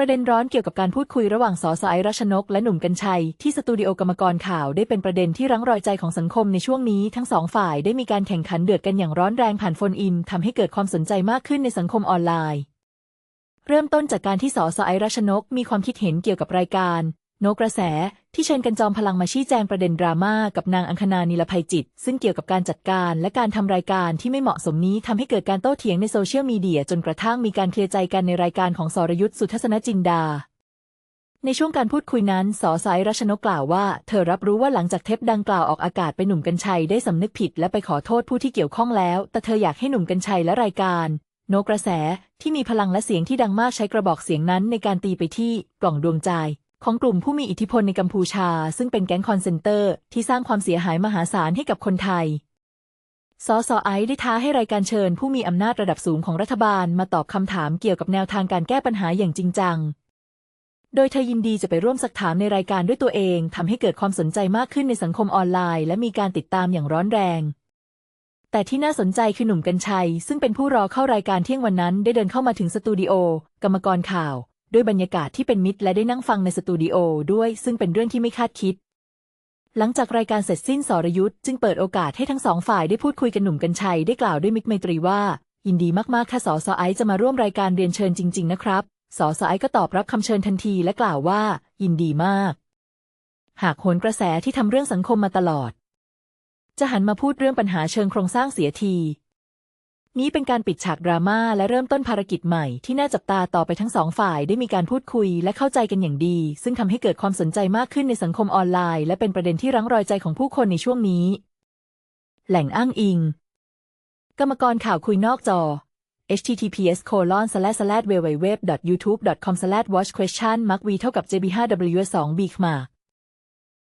ประเด็นร้อนเกี่ยวกับการพูดคุยระหว่างสสไอรัชนก และหนุ่มกัญชัย ที่สตูดิโอกรรมกรข่าวได้เป็นประเด็นที่รั้งรอยใจของสังคมในช่วงนี้ทั้งสองฝ่ายได้มีการแข่งขันเดือดกันอย่างร้อนแรงผ่านโฟนอินทำให้เกิดความสนใจมากขึ้นในสังคมออนไลน์ เริ่มต้นจากการที่สสไอรัชนก มีความคิดเห็นเกี่ยวกับรายการ โนกระแสที่เชิญกันจอมพลังมาชี้แจงประเด็นดราม่ากับนางอังคณานิลภัยจิต ซึ่งเกี่ยวกับการจัดการและการทำรายการที่ไม่เหมาะสมนี้ทำให้เกิดการโต้เถียงในโซเชียลมีเดียจนกระทั่งมีการเคลียร์ใจกันในรายการของสรยุทธ์สุทัศนจินดา ในช่วงการพูดคุยนั้นสสายรัชนกกล่าวว่า เธอรับรู้ว่าหลังจากเทปดังกล่าวออกอากาศไปหนุ่มกัญชัยได้สำนึกผิดและไปขอโทษผู้ที่เกี่ยวข้องแล้ว แต่เธออยากให้หนุ่มกัญชัยและรายการโนกระแสที่มีพลังและเสียงที่ดังมากใช้กระบอกเสียงนั้นในการตีไปที่กล่องดวงใจ ของกลุ่มผู้มีอิทธิพลในกัมพูชา ซึ่งเป็นแก๊งคอนเซนเตอร์ที่สร้างความเสียหายมหาศาลให้กับคนไทย สสไอซ์ได้ท้าให้รายการเชิญผู้มีอำนาจระดับสูงของรัฐบาลมาตอบคำถามเกี่ยวกับแนวทางการแก้ปัญหาอย่างจริงจัง โดยเธอยินดีจะไปร่วมสักถามในรายการด้วยตัวเองทำให้เกิดความสนใจมากขึ้นในสังคมออนไลน์ และมีการติดตามอย่างร้อนแรง แต่ที่น่าสนใจคือหนุ่มกัญชัย ซึ่งเป็นผู้รอเข้ารายการเที่ยงวันนั้นได้เดินเข้ามาถึงสตูดิโอกรรมกรข่าว ด้วยบรรยากาศที่เป็นมิตรและได้นั่งฟังในสตูดิโอด้วยซึ่งเป็นเรื่องที่ไม่คาดคิด หลังจากรายการเสร็จสิ้นสรยุทธ์จึงเปิดโอกาสให้ทั้งสองฝ่ายได้พูดคุยกันหนุ่มกัญชัยได้กล่าวด้วยมิตรไมตรีว่า ยินดีมากๆค่ะสสไอซ์จะมาร่วมรายการเรียนเชิญจริง ๆ นะครับสสไอซ์ก็ตอบรับคำเชิญทันทีและกล่าวว่า ยินดีมาก หากโหนกระแสที่ทำเรื่องสังคมมาตลอด จะหันมาพูดเรื่องปัญหาเชิงโครงสร้างเสียที นี้เป็นการปิดฉากดราม่าและเริ่มต้นภารกิจใหม่ที่น่าจับตาต่อไปทั้งสองฝ่ายได้มีการพูดคุยและเข้าใจกันอย่างดี ซึ่งทำให้เกิดความสนใจมากขึ้นในสังคมออนไลน์ และเป็นประเด็นที่รั้งรอยใจของผู้คนในช่วงนี้ แหล่งอ้างอิง กรรมกรข่าวคุยนอกจอ https colon slash slash www youtube com slash watch question mark v เท่ากับ jb 5 w 2 b มา